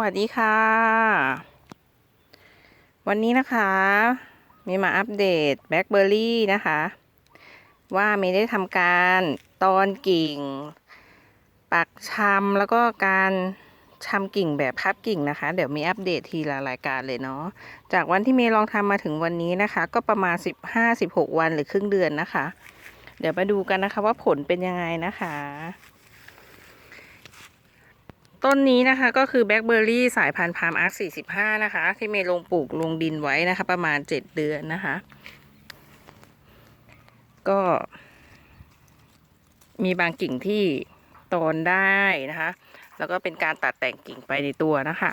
วัสดีค่ะ วันนี้นะคะ มีมาอัปเดตแบล็คเบอร์รี่นะคะ ว่ามีได้ทำการตอนกิ่ง ปักชำแล้วก็การชำกิ่งแบบพับกิ่งนะคะ เดี๋ยวมีอัปเดตทีละรายการเลยเนาะจากวันที่เมย์ลองทำมาถึงวันนี้นะคะ ก็ประมาณ 15-16 วันหรือครึ่งเดือนนะคะ เดี๋ยวมาดูกันนะคะว่าผลเป็นยังไงนะคะ ต้นนี้นะคะก็คือแบล็คเบอร์รี่สายพันธุ์พามอาร์ค45 นะคะ ที่เมย์ลงปลูกลงดินไว้นะคะ ประมาณ 7 เดือนนะคะ ก็ มีบางกิ่งที่ตอนได้นะคะ แล้วก็เป็นการตัดแต่งกิ่งไปในตัวนะคะ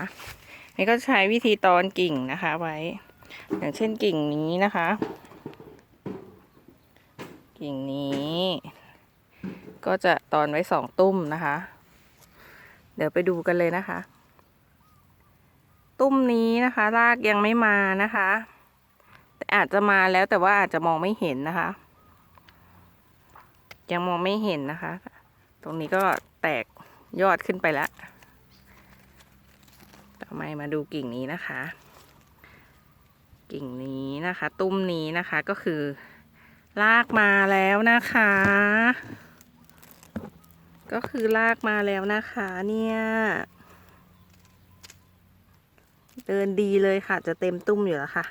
นี่ก็ใช้วิธีตอนกิ่งนะคะไว้ อย่างเช่นกิ่งนี้นะคะ กิ่งนี้ ก็จะตอนไว้สองตุ้มนะคะ เดี๋ยวไปดูกันเลยนะคะ ตุ้มนี้นะคะรากยังไม่มานะคะ แต่อาจจะมาแล้วแต่ว่าอาจจะมองไม่เห็นนะคะ ยังมองไม่เห็นนะคะ ตรงนี้ก็แตกยอดขึ้นไปแล้วต่อมามาดูกิ่งนี้นะคะ กิ่งนี้นะคะ ตุ้มนี้นะคะก็คือรากมาแล้วนะคะ ก็คือลากมาแล้วนะคะเนี่ย เดินดีเลยค่ะ จะเต็มตุ้มอยู่แล้วค่ะ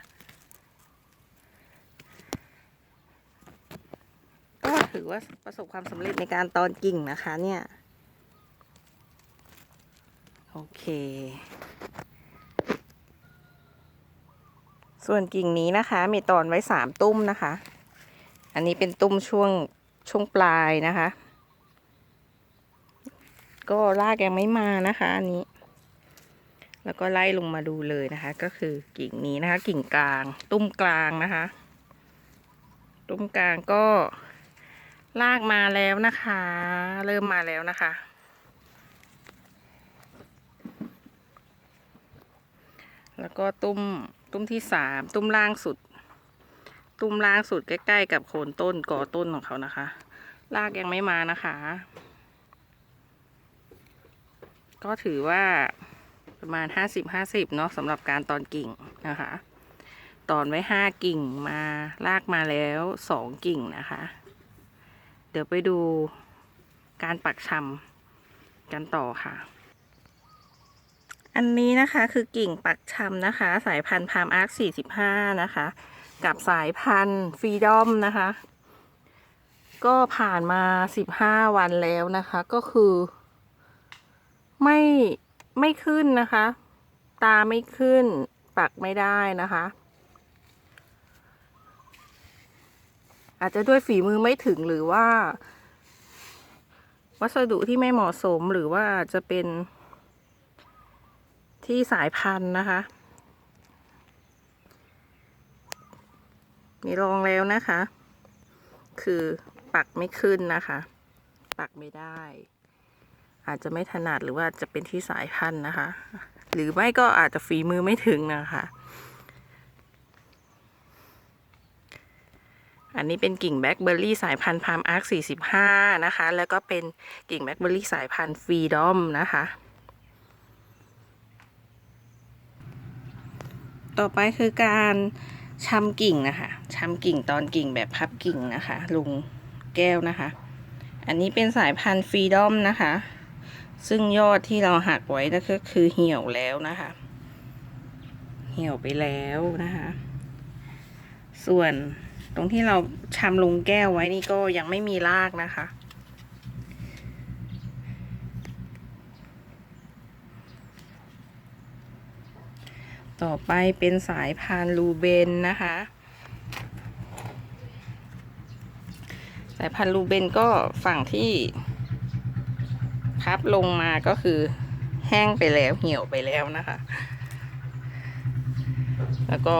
ก็ถือว่าประสบความสำเร็จในการตอนกิ่งนะคะเนี่ย โอเค ส่วนกิ่งนี้นะคะมีตอนไว้สามตุ้มนะคะ อันนี้เป็นตุ้มช่วงช่วงปลายนะคะ ก็รากยังไม่มานะคะอันนี้ แล้วก็ไล่ลงมาดูเลยนะคะ ก็คือกิ่งนี้นะคะ กิ่งกลาง ตุ้มกลางนะคะ ตุ้มกลางก็รากมาแล้วนะคะ เริ่มมาแล้วนะคะ แล้วก็ตุ้มตุ้มที่สามตุ้มล่างสุด ตุ้มล่างสุดใกล้ ๆ กับโคนต้นกอต้นของเขานะคะรากยังไม่มานะคะ ก็ถือว่าประมาณห้าสิบห้าสิบเนาะสำหรับการตอนกิ่งนะคะ ตอนไว้ห้ากิ่งมาลากมาแล้วสองกิ่งนะคะ เดี๋ยวไปดูการปักชำกันต่อค่ะ อันนี้นะคะคือกิ่งปักชำนะคะ สายพันธุ์พามอาร์ค45 นะคะ กับสายพันธุ์ฟรีดอมนะคะ ก็ผ่านมา 15 วันแล้วนะคะ ก็คือ ไม่ไม่ขึ้นนะคะ ตาไม่ขึ้น ปักไม่ได้นะคะ อาจจะด้วยฝีมือไม่ถึงหรือว่า วัสดุที่ไม่เหมาะสมหรือว่าจะเป็นที่สายพันธุ์นะคะมีลองแล้วนะคะ คือปักไม่ขึ้นนะคะ ปักไม่ได้ อาจจะไม่ถนัดหรือว่าจะเป็นที่สายพันธุ์นะคะ หรือไม่ก็อาจจะฝีมือไม่ถึงนะคะ อันนี้เป็นกิ่งแบล็คเบอร์รี่สายพันธุ์พามอาร์ค45 นะคะ แล้วก็เป็นกิ่งแบล็คเบอร์รี่สายพันธุ์ฟรีดอมนะคะ ต่อไปคือการชำกิ่งนะคะชำกิ่งตอนกิ่งแบบพับกิ่งนะคะ ลุงแก้วนะคะ อันนี้เป็นสายพันธุ์ฟรีดอมนะคะ ซึ่งยอดที่เราหักไว้นั่นก็คือเหี่ยวแล้วนะคะ เหี่ยวไปแล้วนะคะ ส่วนตรงที่เราชำลงแก้วไว้นี่ก็ยังไม่มีรากนะคะ ต่อไปเป็นสายพานลูเบนนะคะ สายพันลูเบนก็ฝั่งที่ พับลงมาก็คือแห้งไปแล้วเหี่ยวไปแล้วนะคะ แล้วก็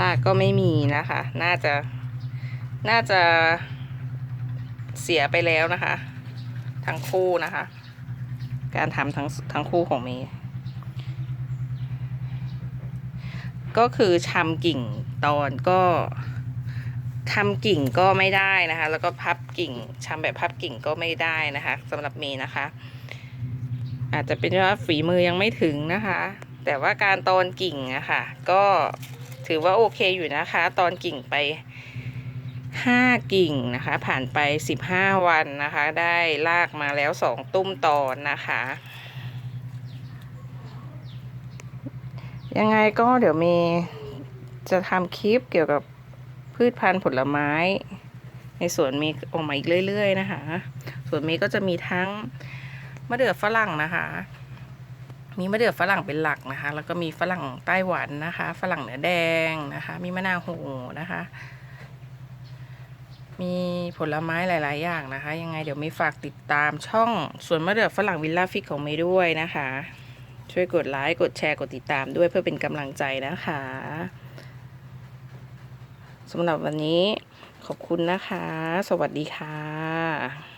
รากก็ไม่มีนะคะ น่าจะ น่าจะเสียไปแล้วนะคะ ทั้งคู่นะคะ การทำทั้งทั้งคู่ของเมย์ก็คือชำกิ่งตอนก็ ทำกิ่งก็ไม่ได้นะคะ แล้วก็พับกิ่งชำแบบพับกิ่งก็ไม่ได้นะคะสำหรับเมนะคะ อาจจะเป็นว่าฝีมือยังไม่ถึงนะคะ แต่ว่าการตอนกิ่งอะค่ะ ก็ถือว่าโอเคอยู่นะคะ ตอนกิ่งไป5กิ่งนะคะ ผ่านไป15วันนะคะ ได้ลากมาแล้ว2ตุ้มตอนนะคะยังไงก็เดี๋ยวเมย์จะทำคลิปเกี่ยวกับ พืชพันธุ์ผลไม้ ในสวนมีออกมาอีกเรื่อย ๆ นะคะสวนเมย์ก็จะมีทั้งมะเดื่อฝรั่งนะคะ มีมะเดื่อฝรั่งเป็นหลักนะคะ แล้วก็มีฝรั่งไต้หวันนะคะ ฝรั่งเนื้อแดงนะคะ มีมะนาวโหนะคะ มีผลไม้หลาย ๆ อย่างนะคะ ยังไงเดี๋ยวมีฝากติดตามช่องสวนมะเดื่อฝรั่งวิลล่าฟิกของเมย์ด้วยนะคะ ช่วยกดไลค์ กดแชร์ กดติดตามด้วยเพื่อเป็นกำลังใจนะคะ สำหรับวันนี้ขอบคุณนะคะ สวัสดีค่ะ